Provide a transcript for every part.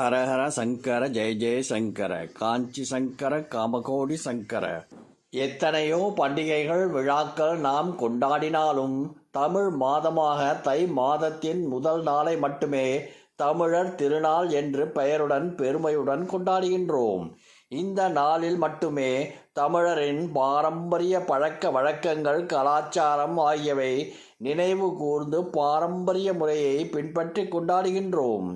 ஹரஹர சங்கர ஜெய ஜெய சங்கர காஞ்சி சங்கர காமகோடி சங்கர. எத்தனையோ பண்டிகைகள் விழாக்கள் நாம் கொண்டாடினாலும் தமிழ் மாதமாக தை மாதத்தின் முதல் நாளை மட்டுமே தமிழர் திருநாள் என்று பெயருடன் பெருமையுடன் கொண்டாடுகின்றோம். இந்த நாளில் மட்டுமே தமிழரின் பாரம்பரிய பழக்க வழக்கங்கள் கலாச்சாரம் ஆகியவை நினைவு கூர்ந்து பாரம்பரிய முறையை பின்பற்றி கொண்டாடுகின்றோம்.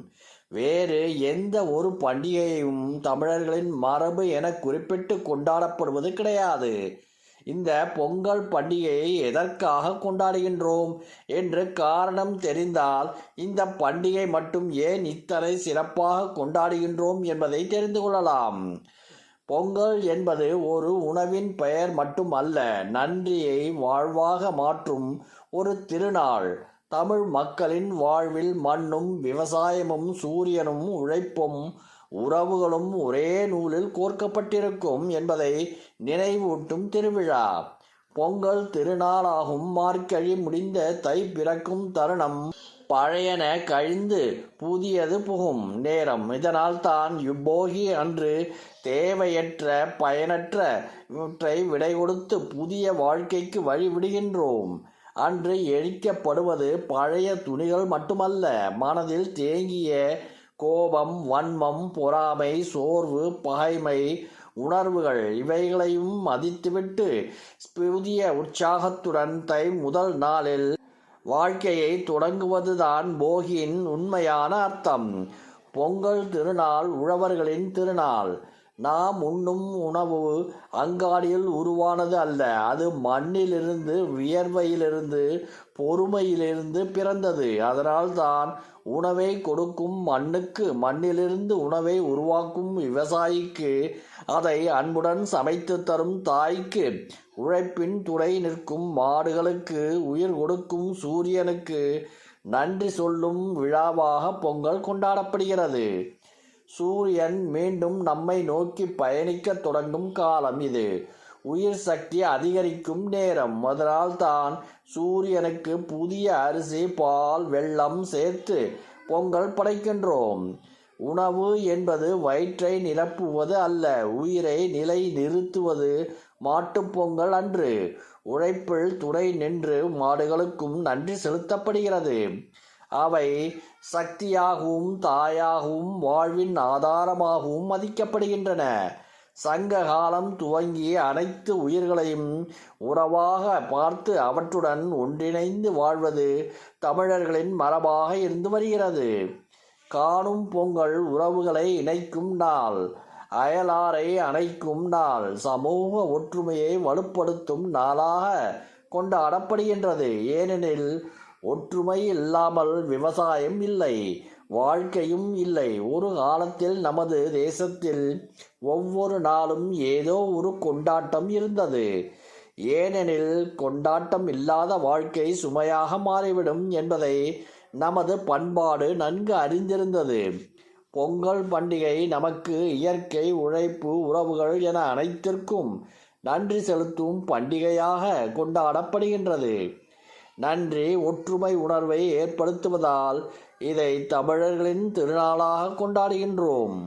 வேறு எந்த ஒரு பண்டிகையும் தமிழர்களின் மரபு என குறிப்பிட்டு கொண்டாடப்படுவது கிடையாது. இந்த பொங்கல் பண்டிகையை எதற்காக கொண்டாடுகின்றோம் என்று காரணம் தெரிந்தால் இந்த பண்டிகை மட்டும் ஏன் இத்தனை சிறப்பாக கொண்டாடுகின்றோம் என்பதை தெரிந்து கொள்ளலாம். பொங்கல் என்பது ஒரு உணவின் பெயர் மட்டும் அல்ல நன்றியை வாழ்வாக மாற்றும் ஒரு திருநாள். தமிழ் மக்களின் வாழ்வில் மண்ணும் விவசாயமும் சூரியனும் உழைப்பும் உறவுகளும் ஒரே நூலில் கோர்க்கப்பட்டிருக்கும் என்பதை நினைவூட்டும் திருவிழா. பொங்கல் திருநாளாகும் மார்கழி முடிந்த தை பிறக்கும் தருணம் பழையன கழிந்து புதியது புகும் நேரம். இதனால் தான் இப்போகி அன்று தேவையற்ற பயனற்ற இவற்றை விடை கொடுத்து புதிய வாழ்க்கைக்கு வழிவிடுகின்றோம். அன்று எரிக்கப்படுவது பழைய துணிகள் மட்டுமல்ல மனதில் தேங்கிய கோபம் வன்மம் பொறாமை சோர்வு பகைமை உணர்வுகள் இவைகளையும் மதித்துவிட்டு புதிய உற்சாகத்துடன் தை முதல் நாளில் வாழ்க்கையை தொடங்குவதுதான் போகியின் உண்மையான அர்த்தம். பொங்கல் திருநாள் உழவர்களின் திருநாள். நாம் உண்ணும் உணவு அங்காடியில் உருவானது அல்ல. அது மண்ணிலிருந்து வியர்வையிலிருந்து பொறுமையிலிருந்து பிறந்தது. அதனால் தான் உணவை கொடுக்கும் மண்ணுக்கு மண்ணிலிருந்து உணவை உருவாக்கும் விவசாயிக்கு அதை அன்புடன் சமைத்து தரும் தாய்க்கு உழைப்பின் துணை நிற்கும் மாடுகளுக்கு உயிர் கொடுக்கும் சூரியனுக்கு நன்றி சொல்லும் விழாவாக பொங்கல் கொண்டாடப்படுகிறது. சூரியன் மீண்டும் நம்மை நோக்கி பயணிக்கத் தொடங்கும் காலம் இது. உயிர் சக்தி அதிகரிக்கும் நேரம். அதனால் தான் சூரியனுக்கு புதிய அரிசி பால் வெள்ளம் சேர்த்து பொங்கல் படைக்கின்றோம். உணவு என்பது வயிற்றை நிரப்புவது அல்ல உயிரை நிலை நிறுத்துவது மாட்டுப் பொங்கல் அன்று. உழைப்பில் துணை நின்று மாடுகளுக்கும் நன்றி செலுத்தப்படுகிறது. அவை சக்தியாகவும் தாயாகவும் வாழ்வின் ஆதாரமாகவும் மதிக்கப்படுகின்றன. சங்க காலம் துவங்கி அனைத்து உயிர்களையும் உறவாக பார்த்து அவற்றுடன் ஒன்றிணைந்து வாழ்வது தமிழர்களின் மரபாக இருந்து வருகிறது. காணும் பொங்கல் உறவுகளை இணைக்கும் நாள் அயலாரை அணைக்கும் நாள் சமூக ஒற்றுமையை வலுப்படுத்தும் நாளாக கொண்டாடப்படுகின்றது. ஏனெனில் ஒற்றுமை இல்லாமல் விவசாயம் இல்லை வாழ்க்கையும் இல்லை. ஒரு காலத்தில் நமது தேசத்தில் ஒவ்வொரு நாளும் ஏதோ ஒரு கொண்டாட்டம் இருந்தது. ஏனெனில் கொண்டாட்டம் இல்லாத வாழ்க்கை சுமையாக மாறிவிடும் என்பதை நமது பண்பாடு நன்கு அறிந்திருந்தது. பொங்கல் பண்டிகை நமக்கு இயற்கை உழைப்பு உறவுகள் என அனைத்திற்கும் நன்றி செலுத்தும் பண்டிகையாக கொண்டாடப்படுகின்றது. நன்றி ஒற்றுமை உணர்வை ஏற்படுத்துவதால் இதை தமிழர்களின் திருநாளாக கொண்டாடுகின்றோம்.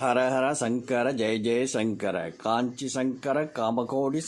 ஹரஹர சங்கர ஜெய ஜெய சங்கர காஞ்சி சங்கர காமகோடி